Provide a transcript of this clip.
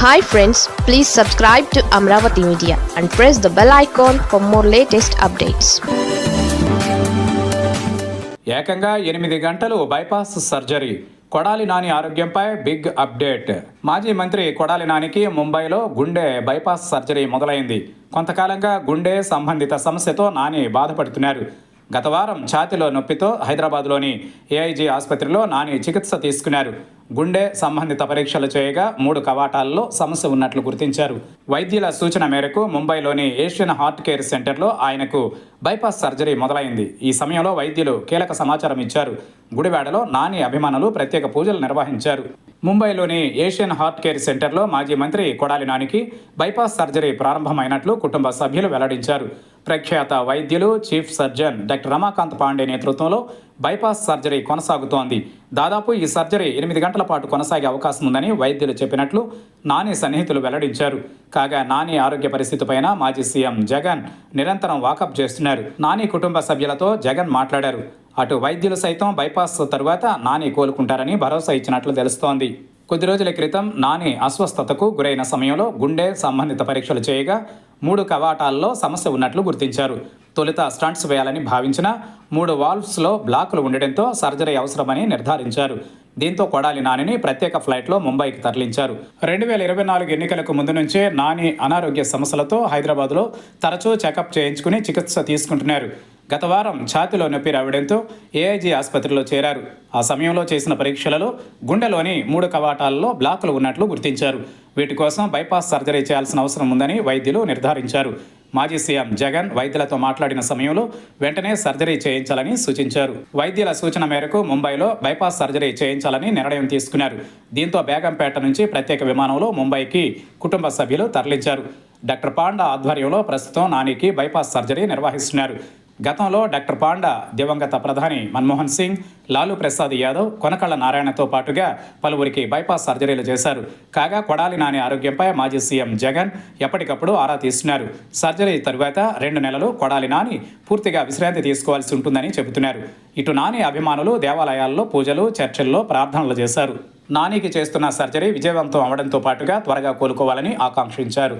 Hi friends please subscribe to Amaravati media and press the bell icon for more latest updates ఏకంగా ఎనిమిది గంటలు bypass surgery Kodali Nani ఆరోగ్యంపై big update మాజీ మంత్రి కొడాలి నానికి ముంబైలో గుండె బైపాస్ సర్జరీ మొదలైంది. కొంతకాలంగా గుండె సంబంధిత సమస్యతో నాని బాధపడుతున్నారు. గత వారం ఛాతిలో నొప్పితో హైదరాబాద్లోని ఏఐజీ ఆసుపత్రిలో నాని చికిత్స తీసుకున్నారు. గుండె సంబంధిత పరీక్షలు చేయగా మూడు కవాటాల్లో సమస్య ఉన్నట్లు గుర్తించారు. వైద్యుల సూచన మేరకు ముంబైలోని ఏషియన్ హార్ట్ కేర్ సెంటర్లో ఆయనకు బైపాస్ సర్జరీ మొదలైంది. ఈ సమయంలో వైద్యులు కీలక సమాచారం ఇచ్చారు. గుడివాడలో నాని అభిమానులు ప్రత్యేక పూజలు నిర్వహించారు. ముంబైలోని ఏషియన్ హార్ట్ కేర్ సెంటర్లో మాజీ మంత్రి కొడాలి నానికి బైపాస్ సర్జరీ ప్రారంభమైనట్లు కుటుంబ సభ్యులు వెల్లడించారు. ప్రఖ్యాత వైద్యులు chief surgeon doctor Ramakant Pandey నేతృత్వంలో బైపాస్ సర్జరీ కొనసాగుతోంది. దాదాపు ఈ సర్జరీ ఎనిమిది గంటల పాటు కొనసాగే అవకాశం ఉందని వైద్యులు చెప్పినట్లు నాని సన్నిహితులు వెల్లడించారు. కాగా నాని ఆరోగ్య పరిస్థితిపైన మాజీ సీఎం జగన్ నిరంతరం వాకప్ చేస్తున్నారు. నాని కుటుంబ సభ్యులతో జగన్ మాట్లాడారు. అటు వైద్యులు సైతం బైపాస్ తరువాత నాని కోలుకుంటారని భరోసా ఇచ్చినట్లు తెలుస్తోంది. కొద్ది రోజుల క్రితం నాని అస్వస్థతకు గురైన సమయంలో గుండె సంబంధిత పరీక్షలు చేయగా మూడు కవాటాల్లో సమస్య ఉన్నట్లు గుర్తించారు. తొలుత స్టంట్స్ వేయాలని భావించిన మూడు వాల్వ్స్లో బ్లాకులు ఉండడంతో సర్జరీ అవసరమని నిర్ధారించారు. దీంతో కొడాలి నానిని ప్రత్యేక ఫ్లైట్లో ముంబైకి తరలించారు. రెండు వేల ఇరవై నాలుగు ఎన్నికలకు ముందు నుంచే నాని అనారోగ్య సమస్యలతో హైదరాబాద్లో తరచూ చెకప్ చేయించుకుని చికిత్స తీసుకుంటున్నారు. గత వారం ఛాతిలో నొప్పి రావడంతో ఏఐజీ ఆసుపత్రిలో చేరారు. ఆ సమయంలో చేసిన పరీక్షలలో గుండెలోని మూడు కవాటాల్లో బ్లాకులు ఉన్నట్లు గుర్తించారు. వీటి కోసం బైపాస్ సర్జరీ చేయాల్సిన అవసరం ఉందని వైద్యులు నిర్ధారించారు. మాజీ సీఎం జగన్ వైద్యులతో మాట్లాడిన సమయంలో వెంటనే సర్జరీ చేయించాలని సూచించారు. వైద్యుల సూచన మేరకు ముంబైలో బైపాస్ సర్జరీ చేయించాలని నిర్ణయం తీసుకున్నారు. దీంతో బేగంపేట నుంచి ప్రత్యేక విమానంలో ముంబైకి కుటుంబ సభ్యులు తరలించారు. డాక్టర్ పాండా ఆధ్వర్యంలో ప్రస్తుతం నానికి బైపాస్ సర్జరీ నిర్వహిస్తున్నారు. గతంలో డాక్టర్ పాండా దివంగత ప్రధాని మన్మోహన్ సింగ్ లాలూ ప్రసాద్ యాదవ్ కొనకళ్ళ నారాయణతో పాటుగా పలువురికి బైపాస్ సర్జరీలు చేశారు. కాగా కొడాలి నాని ఆరోగ్యంపై మాజీ సీఎం జగన్ ఎప్పటికప్పుడు ఆరా తీస్తున్నారు. సర్జరీ తరువాత రెండు నెలలు కొడాలి నాని పూర్తిగా విశ్రాంతి తీసుకోవాల్సి ఉంటుందని చెబుతున్నారు. ఇటు నాని అభిమానులు దేవాలయాల్లో పూజలు చర్చల్లో ప్రార్థనలు చేశారు. నానికి చేస్తున్న సర్జరీ విజయవంతం అవడంతో పాటుగా త్వరగా కోలుకోవాలని ఆకాంక్షించారు.